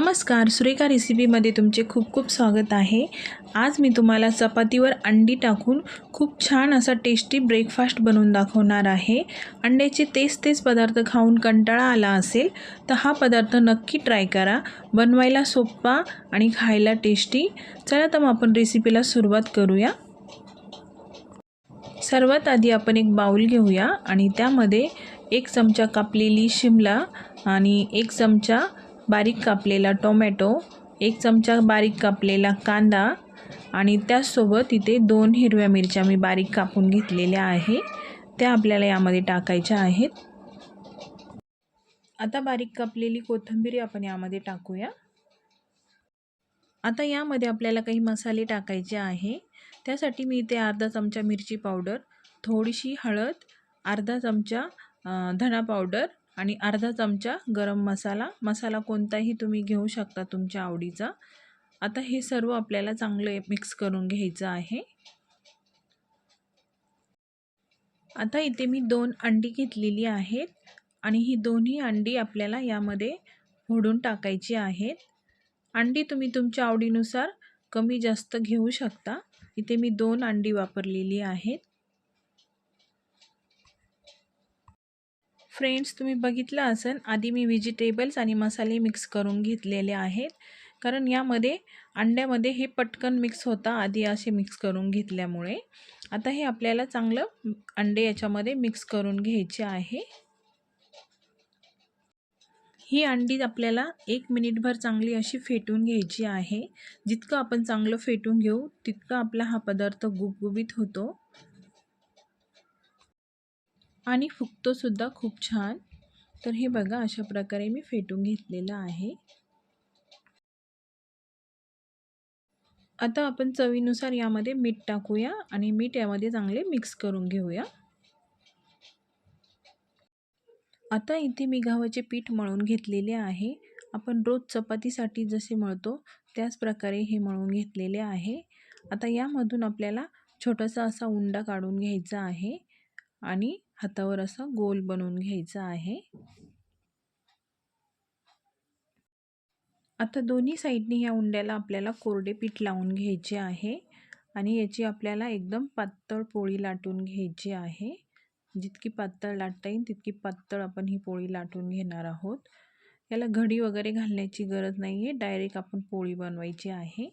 नमस्कार सुरेखा रेसिपीमध्ये तुमचे खूप खूप स्वागत आहे. आज मी तुम्हाला चपातीवर अंडी टाकून खूप छान असा टेस्टी ब्रेकफास्ट बनवून दाखवणार आहे. अंड्याचे तेच तेच पदार्थ खाऊन कंटाळा आला असेल तर हा पदार्थ नक्की ट्राय करा. बनवायला सोपा आणि खायला टेस्टी चला तर मग आपण रेसिपीला सुरुवात करूया. सर्वात आधी आपण एक बाऊल घेऊया आणि त्यामध्ये एक चमचा कापलेली शिमला आणि एक चमचा बारीक कापलेला टोमॅटो एक चमचा बारीक कापलेला कांदा आणि त्याचसोबत इथे दोन हिरव्या मिरच्या मी बारीक कापून घेतलेल्या आहे त्या आपल्याला यामध्ये टाकायच्या आहेत. आता बारीक कापलेली कोथिंबीर आपण यामध्ये टाकूया. आता यामध्ये आपल्याला काही मसाले टाकायचे आहे. त्यासाठी मी इथे अर्धा चमचा मिरची पावडर थोडीशी हळद अर्धा चमचा धना पावडर आणि अर्धा चमचा गरम मसाला. मसाला कोणताही तुम्ही घेऊ शकता तुमच्या आवडीचा. आता हे सर्व आपल्याला चांगलं मिक्स करून घ्यायचं आहे. आता इथे मी दोन अंडी घेतलेली आहेत आणि ही दोन्ही अंडी आपल्याला यामध्ये फोडून टाकायची आहेत. अंडी तुम्ही तुमच्या आवडीनुसार कमी जास्त घेऊ शकता. इथे मी दोन अंडी वापरलेली आहेत. फ्रेंड्स तुम्ही बघितलं असेल आधी मी व्हेजिटेबल्स आणि मसाले मिक्स करून घेतलेले आहेत. कारण यामध्ये अंड्यामध्ये हे पटकन मिक्स होता आधी असे मिक्स करून घेतल्यामुळे. आता हे आपल्याला चांगलं अंडे याच्यामध्ये मिक्स करून घ्यायचे आहे. ही अंडी आपल्याला एक मिनिटभर चांगली अशी फेटून घ्यायची आहे. जितकं आपण चांगलं फेटून घेऊ तितकं आपला हा पदार्थ गुबगुबीत होतो. आणि फुगतोसुद्धा खूप छान. तर हे बघा अशा प्रकारे मी फेटून घेतलेलं आहे. आता आपण चवीनुसार यामध्ये मीठ टाकूया आणि मीठ यामध्ये चांगले मिक्स करून घेऊया. आता इथे मी गव्हाचे पीठ मळून घेतलेले आहे. आपण रोज चपातीसाठी जसे मळतो त्याच प्रकारे हे मळून घेतलेले आहे. आता यामधून आपल्याला छोटासा असा उंडा काढून घ्यायचा आहे. आणि हातावर असं गोल बनवून घ्यायचं आहे. आता दोन्ही साईडने ह्या उंड्याला आपल्याला कोरडे पीठ लावून घ्यायचे आहे आणि याची आपल्याला एकदम पातळ पोळी लाटून घ्यायची आहे. जितकी पातळ लाटता येईल तितकी पातळ आपण ही पोळी लाटून घेणार आहोत. याला घडी वगैरे घालण्याची गरज नाही आहे डायरेक्ट आपण पोळी बनवायची आहे.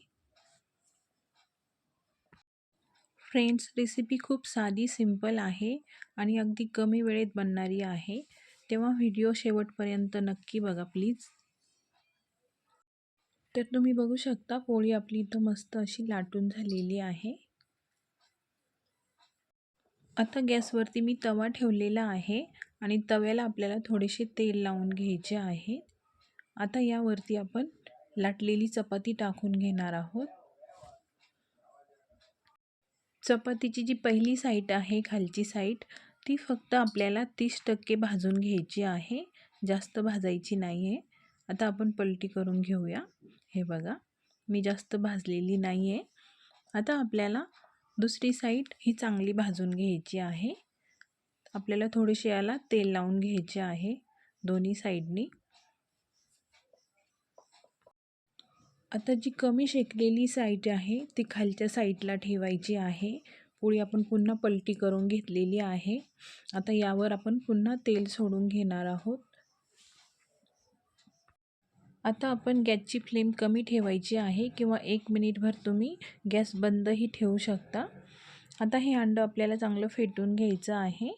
फ्रेंड्स रेसिपी खूप साधी सिंपल आहे आणि अगदी कमी वेळेत बनणारी आहे. तेव्हा व्हिडिओ शेवटपर्यंत नक्की बघा प्लीज. तर तुम्ही बघू शकता पोळी आपली इथं मस्त अशी लाटून झालेली आहे. आता गॅसवरती मी तवा ठेवलेला आहे आणि तव्याला आपल्याला थोडेसे तेल लावून घ्यायचे आहे. आता यावरती आपण लाटलेली चपाती टाकून घेणार आहोत. चपातीची जी पहिली साईट आहे खालची साईट ती फक्त आपल्याला तीस टक्के भाजून घ्यायची आहे. जास्त भाजायची नाही आहे आता आपण पलटी करून घेऊया. हे बघा मी जास्त भाजलेली नाही आहे आता आपल्याला दुसरी साईट ही चांगली भाजून घ्यायची आहे. आपल्याला थोडीशी याला तेल लावून घ्यायचे आहे दोन्ही साईडनी. आता जी कमी शेकलेली साईड आहे ती खालच्या साईडला ठेवायची आहे. पोळी आपण पुन्हा पलटी करून घेतलेली आहे. आता यावर आपण पुन्हा तेल सोडून घेणार आहोत. आता आपण गॅसची फ्लेम कमी ठेवायची आहे किंवा एक मिनिटभर तुम्ही गॅस बंदही ठेवू शकता. आता हे अंडं आपल्याला चांगलं फेटून घ्यायचं आहे.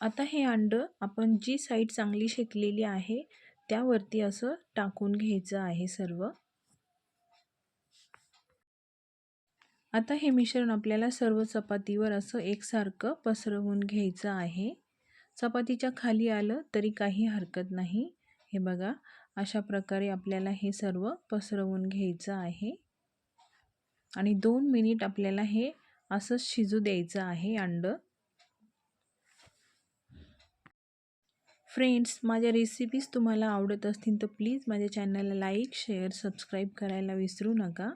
आता हे अंडं आपण जी साईड चांगली शेकलेली आहे त्यावरती असं टाकून घ्यायचं आहे सर्व. आता हे मिश्रण आपल्याला सर्व चपातीवर असं एकसारखं पसरवून घ्यायचं आहे. चपातीच्या खाली आलं तरी काही हरकत नाही. हे बघा अशा प्रकारे आपल्याला हे सर्व पसरवून घ्यायचं आहे. आणि दोन मिनिट आपल्याला हे असं शिजू द्यायचं आहे अंडं. फ्रेंड्स माझ्या रेसिपीज तुम्हाला आवडत असतील तर प्लीज माझ्या चॅनलला लाईक शेअर सबस्क्राईब करायला विसरू नका.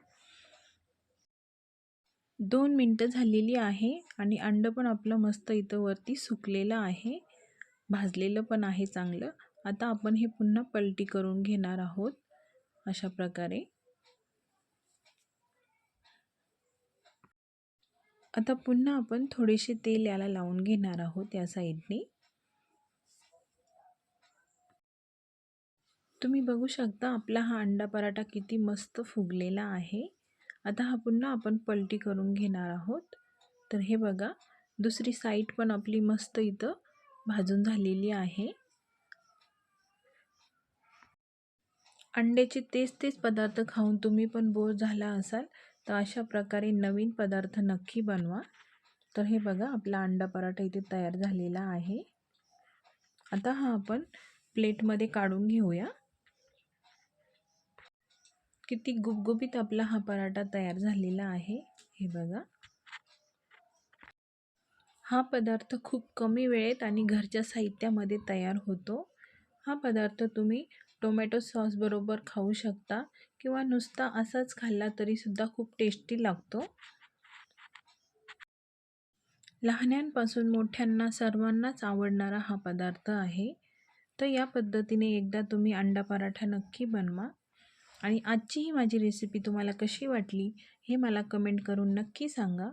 दोन मिनटं झालेली आहे आणि अंडं पण आपलं मस्त इथं वरती सुकलेलं आहे. भाजलेलं पण आहे चांगलं. आता आपण हे पुन्हा पलटी करून घेणार आहोत अशा प्रकारे. आता पुन्हा आपण थोडेसे तेल याला लावून घेणार आहोत या साईडने तुम्ही बघू शकता आपला हा अंडा पराठा किती मस्त फुगलेला आहे. आता हा पुन्हा आपण पलटी करून घेणार आहोत. तर हे बघा दुसरी साईड पण आपली मस्त इथं भाजून झालेली आहे. अंड्याचे तेच तेच पदार्थ खाऊन तुम्ही पण बोर झाला असाल तर अशा प्रकारे नवीन पदार्थ नक्की बनवा. तर हे बघा आपला अंडा पराठा इथे तयार झालेला आहे. आता हा आपण प्लेटमध्ये काढून घेऊया. किती गुबगुबीत आपला हा पराठा तयार झालेला आहे हे बघा. हा पदार्थ खूप कमी वेळेत आणि घरच्या साहित्यामध्ये तयार होतो. हा पदार्थ तुम्ही टोमॅटो सॉसबरोबर खाऊ शकता किंवा नुसता असाच खाल्ला तरीसुद्धा खूप टेस्टी लागतो. लहान्यांपासून मोठ्यांना सर्वांनाच आवडणारा हा पदार्थ आहे. तर या पद्धतीने एकदा तुम्ही अंडा पराठा नक्की बनवा. आणि आजची ही माझी रेसिपी तुम्हाला कशी वाटली हे मला कमेंट करून नक्की सांगा.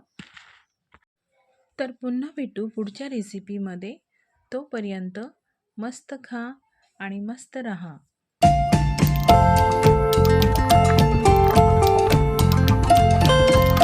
तर पुन्हा भेटू पुढच्या रेसिपीमध्ये तोपर्यंत मस्त खा आणि मस्त रहा.